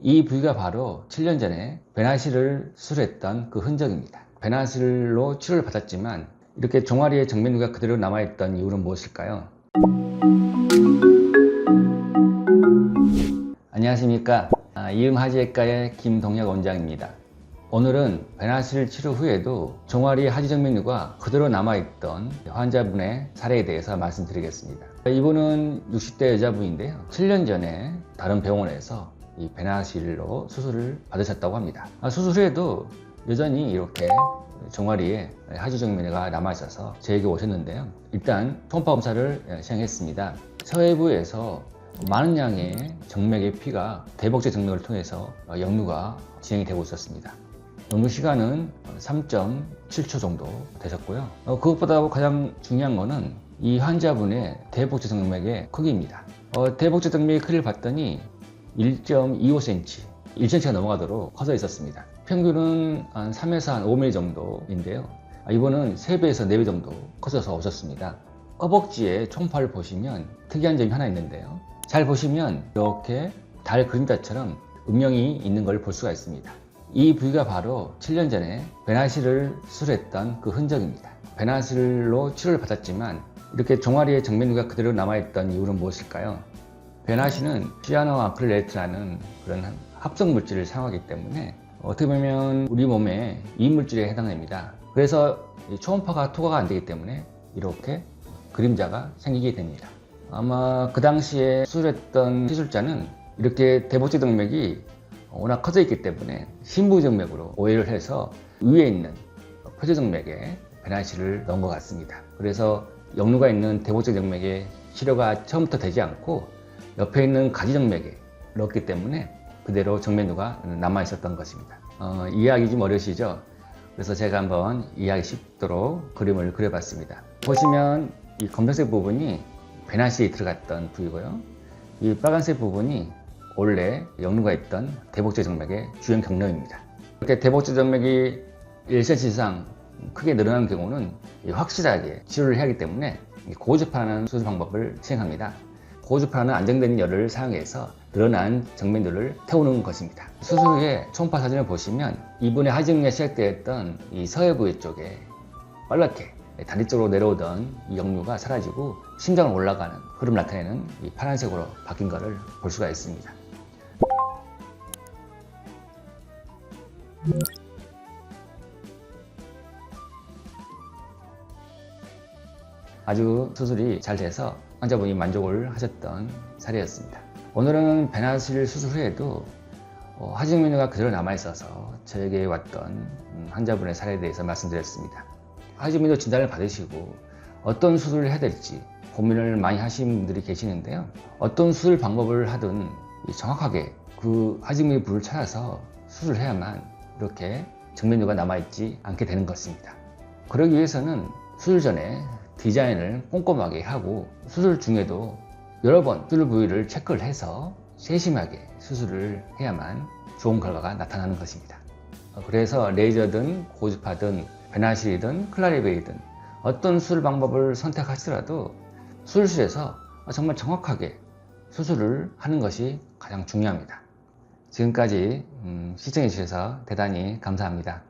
이 부위가 바로 7년 전에 베나시를 수술했던 그 흔적입니다. 베나실로 치료를 받았지만 이렇게 종아리에 정면부가 그대로 남아있던 이유는 무엇일까요? 안녕하십니까. 아, 이음하지외과의 김동혁 원장입니다. 오늘은 베나실 치료 후에도 종아리 하지정맥류가 그대로 남아있던 환자분의 사례에 대해서 말씀드리겠습니다. 이분은 60대 여자분인데요. 7년 전에 다른 병원에서 이 베나실로 수술을 받으셨다고 합니다. 아, 수술 후에도 여전히 이렇게 종아리에 하지정맥류가 남아있어서 저에게 오셨는데요. 일단 초음파 검사를 시행했습니다. 서해부에서 많은 양의 정맥의 피가 대복제 정맥을 통해서 역류가 진행이 되고 있었습니다. 역류 시간은 3.7초 정도 되셨고요. 어, 그것보다 가장 중요한 거는 이 환자분의 대복제 정맥의 크기입니다. 어, 대복제 정맥의 크기를 봤더니 1.25cm, 1cm가 넘어가도록 커져 있었습니다. 평균은 한 3에서 한 5mm 정도인데요. 아, 이번은 3배에서 4배 정도 커져서 오셨습니다. 허벅지에 총파를 보시면 특이한 점이 하나 있는데요. 잘 보시면 이렇게 달 그림자처럼 음영이 있는 걸 볼 수가 있습니다. 이 부위가 바로 7년 전에 베나실을 수술했던 그 흔적입니다. 베나실로 치료를 받았지만 이렇게 종아리에 정면부가 그대로 남아있던 이유는 무엇일까요? 베나실은 시아노 아크릴레이트라는 그런 합성 물질을 사용하기 때문에 어떻게 보면 우리 몸에 이물질에 해당됩니다. 그래서 초음파가 투과가 안 되기 때문에 이렇게 그림자가 생기게 됩니다. 아마 그 당시에 수술했던 기술자는 이렇게 대복제 정맥이 워낙 커져 있기 때문에 신부정맥으로 오해를 해서 위에 있는 표제정맥에 베나시를 넣은 것 같습니다. 그래서 역류가 있는 대복제 정맥에 치료가 처음부터 되지 않고 옆에 있는 가지정맥에 넣었기 때문에 그대로 정맥류가 남아 있었던 것입니다. 어, 이해하기 좀 어려우시죠? 그래서 제가 한번 이해하기 쉽도록 그림을 그려봤습니다. 보시면 이 검정색 부분이 베나시에 들어갔던 부위고요. 이 빨간색 부분이 원래 역류가 있던 대복제 정맥의 주행 경로입니다. 이렇게 대복제 정맥이 1cm 이상 크게 늘어난 경우는 확실하게 치료를 해야 하기 때문에 고주파라는 수술 방법을 시행합니다. 고주파는 안정된 열을 사용해서 늘어난 정맥들을 태우는 것입니다. 수술 후에 초음파 사진을 보시면 이분의 하중에 시작되었던 이 서해 부위 쪽에 빨갛게 다리 쪽으로 내려오던 이 역류가 사라지고 심장을 올라가는 흐름 나타내는 이 파란색으로 바뀐 것을 볼 수가 있습니다. 아주 수술이 잘 돼서 환자분이 만족을 하셨던 사례였습니다. 오늘은 베나실 수술 후에도 어, 하지정맥류가 그대로 남아있어서 저에게 왔던 음, 환자분의 사례에 대해서 말씀드렸습니다. 하지정맥류 진단을 받으시고 어떤 수술을 해야 될지 고민을 많이 하시는 분들이 계시는데요. 어떤 수술 방법을 하든 정확하게 그 하지정맥 부를 찾아서 수술을 해야만 이렇게 정맥류가 남아있지 않게 되는 것입니다. 그러기 위해서는 수술 전에 디자인을 꼼꼼하게 하고 수술 중에도 여러 번 수술 부위를 체크를 해서 세심하게 수술을 해야만 좋은 결과가 나타나는 것입니다. 그래서 레이저든 고주파든 베나실이든 클라리베이든 어떤 수술 방법을 선택하시더라도 수술실에서 정말 정확하게 수술을 하는 것이 가장 중요합니다. 지금까지 음, 시청해 주셔서 대단히 감사합니다.